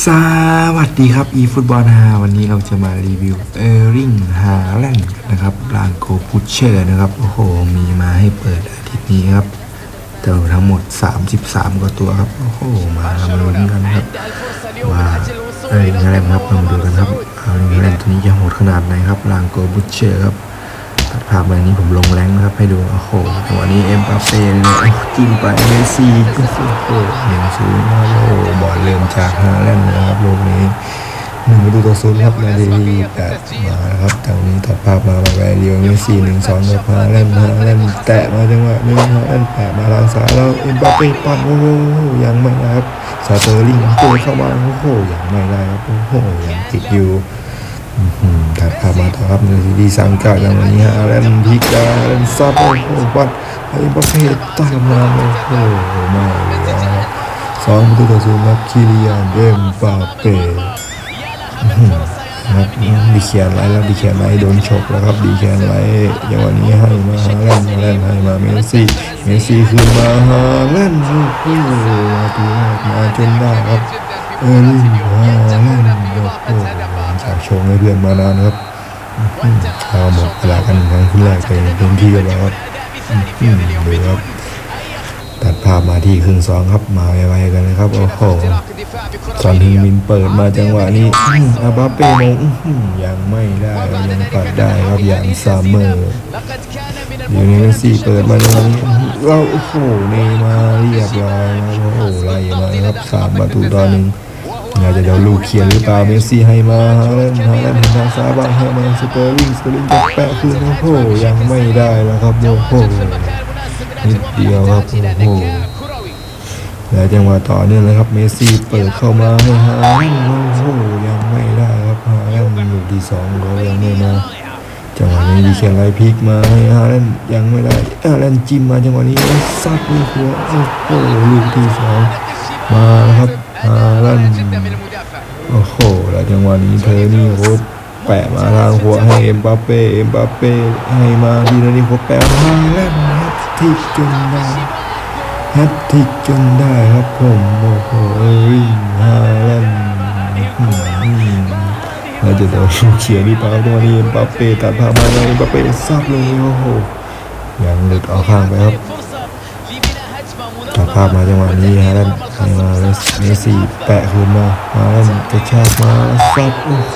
สวัสดีครับ e ฟุตบอลฮาวันนี้เราจะมารีวิวเออริงฮาแลนด์นะครับลานโกพุชเชอร์นะครับ โอ้โห มีมาให้เปิดอาทิตย์นี้ครับแต่ทั้งหมด 33กว่าตัวครับ โอ้โห มาทำลุ้นกันครับว่าเออริงฮาแลนด์ครับมาดูกันครับเออริงฮาแลนด์ตัวนี้จะโหดขนาดไหนครับลานโกพุชเชอร์ครับ ภาพมานี้ผมลงแรงนะครับ ให้ดู โอ้โหจังหวะนี้เอ็มปาเป้เลยจิ้มไปเมสซี่ก็โอ้โหหนึ่งศูนย์โอ้โหบอลเริ่มจากฮาแลนด์นะครับลูกนี้หนึ่งประตูต่อศูนย์ครับนาทีที่แปดมาครับทางนี้ตัดภาพมาไปเรียวเมสซี่หนึ่งสองกับฮาแลนด์ฮาแลนด์แตะมาจังหวะนึงฮาแลนด์แตะมาทางซ้ายแล้วเอ็มปาเป้ปั้นโอ้โหยังไม่นะครับสเตอร์ลิงเตะเข้ามาโอ้โหยังไม่ได้ครับโอ้โหยังติดอยู่ อืมถัดภาพมาต่อครับในทีที่สามเก้าอย่างวันนี้ฮะแลนพิกาแลนซับโอ้โหบัตไอ้ประเภทตามมาโอ้โหมาเลยครับสองประตูต่อศูนย์ครับคิริยานเอมปาเป้ครับดีเขียนไรแล้วดีเขียนไรโดนฉกแล้วครับดีเขียนไรอย่างวันนี้ให้มาฮาแลนด์ฮาแลนให้มาเมสซี่เมสซี่คืนมาฮาแลนโอ้โหมาตัวมาจนได้ครับ เออลิงฮาแลนโอ้โหจากโชว์ให้เพื่อนมานานครับเอาหมดเวลากันครั้งขึ้นแรกไปพื้นที่กันแล้วครับอืมดูครับตัดภาพมาที่ครึ่งสองครับมาไวๆกันเลยครับโอ้โหซอนฮึงมินเปิดมาจังหวะนี้อาบาเป้มงอื้อหือยังไม่ได้ยังปัดได้ครับอย่างซามเมอร์ เดี๋ยวนี้เมสซี่เปิดมาในวันนี้เราโอ้โหเนย์มาเรียบร้อยครับโอ้โหไล่มาครับสามประตูต่อหนึ่งน่าจะเดี๋ยวลูกเขียนหรือเปล่าเมสซี่ให้มาฮาแลนฮาแลนด์เห็นทางซ้ายบ้างให้มาสเตอร์ลิงสเตอร์ลิงจะแปะคืนโอ้โหยังไม่ได้แล้วครับโอ้โหนิดเดียวครับโอ้โหแล้วจังหวะต่อเนื่องเลยครับเมสซี่เปิดเข้ามาให้ฮาแลนโอ้โหยังไม่ได้ครับฮาแลนด์ลูกที่สองเขายังไม่มา จังหวะนี้ดีเขียนไรพลิกมาให้ฮาแลนยังไม่ได้ฮาแลนจิ้มมาจังหวะนี้ซัดลูกหัวโอ้โหลูกที่สองมาแล้วครับฮาแลนโอ้โหแล้วจังหวะนี้เธอนี่โคตรแปะมาทางหัวให้เอ็มบัปเป้เอ็มบัปเป้ให้มาทีละนี้โคตรแปะมาแล้วแฮตทิกจนได้แฮตทิกจนได้ครับผมโอ้โหฮาแลน ด์อื้อหือเราจะโดนลูกเขียนนี่เปล่าจังหวะนี้เอ็มบัปเป้ตัดพามาแล้วเอ็มบัปเป้ซับเลยโอ้โหยังหลุดออกข้างไปครับตัดภาพมาจังหวะนี้ฮะแล้วมาแล้วเมสซี่แปะคืนมามาแล้วกระชากมาซัดโอ้โห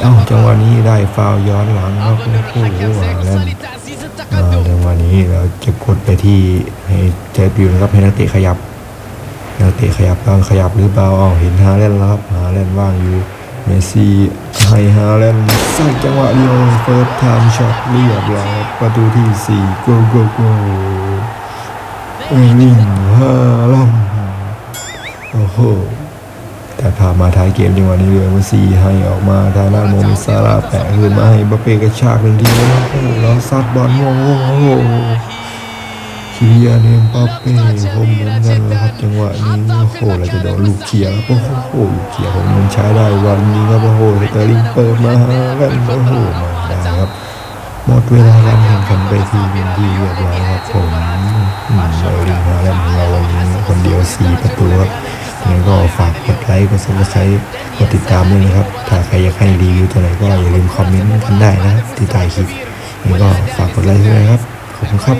เอ้าจังหวะนี้ได้ฟาวย้อนหลังครับโอ้โหฮาแลนด์มาจังหวะนี้เราจะกดไปที่ให้เจปิวนะครับให้นักเตะขยับ นักเตะขยับบ้างขยับหรือเปล่าอ้าเห็นฮาแลนด์แล้วครับฮาแลนด์ว่างอยู่เมสซี่ให้ฮาแลนด์ซัดจังหวะเดียวเฟิร์สไทม์ช็อตเรียบร้อยครับประตูที่สี่โกโกโกเอลิงฮาลันโอ้โหแต่พามาท้ายเกมจังหวะนี้เลยมาซีให้ออกมาทางด้านโมเมซาลาแปะคืนมาให้บัปเป้กระชากหนึ่งทีแล้วโอ้โหแล้วซัดบอลโอ้โห โอ้โหคิริยาเนมปัปเป้ผมเหมือนกันแล้วครับจังหวะนี้โอ้โหเราจะโดนลูกเขียร์ครับโอ้โหลูกเขียร์ผมมันใช้ได้วันนี้ครับโอ้โหสเตอร์ลิงเปิดมาฮาแลนด์โอ้โหมาได้ครับหมดเวลาการแข่งขันไปทีเป็นที่เรียบร้อยครับผมอืมเออริงฮาแลนด์ของเราวันนี้คนเดียวสี่ประตูครับยังไงก็ฝากกดไลค์กดซับสไครต์กดติดตามด้วยนะครับ ถ้าใครอยากให้รีวิวตัวไหนก็อย่าลืมคอมเมนต์กันได้นะครับที่ใต้คลิปยังไงก็ฝากกดไลค์ด้วยนะครับขอบคุณครับ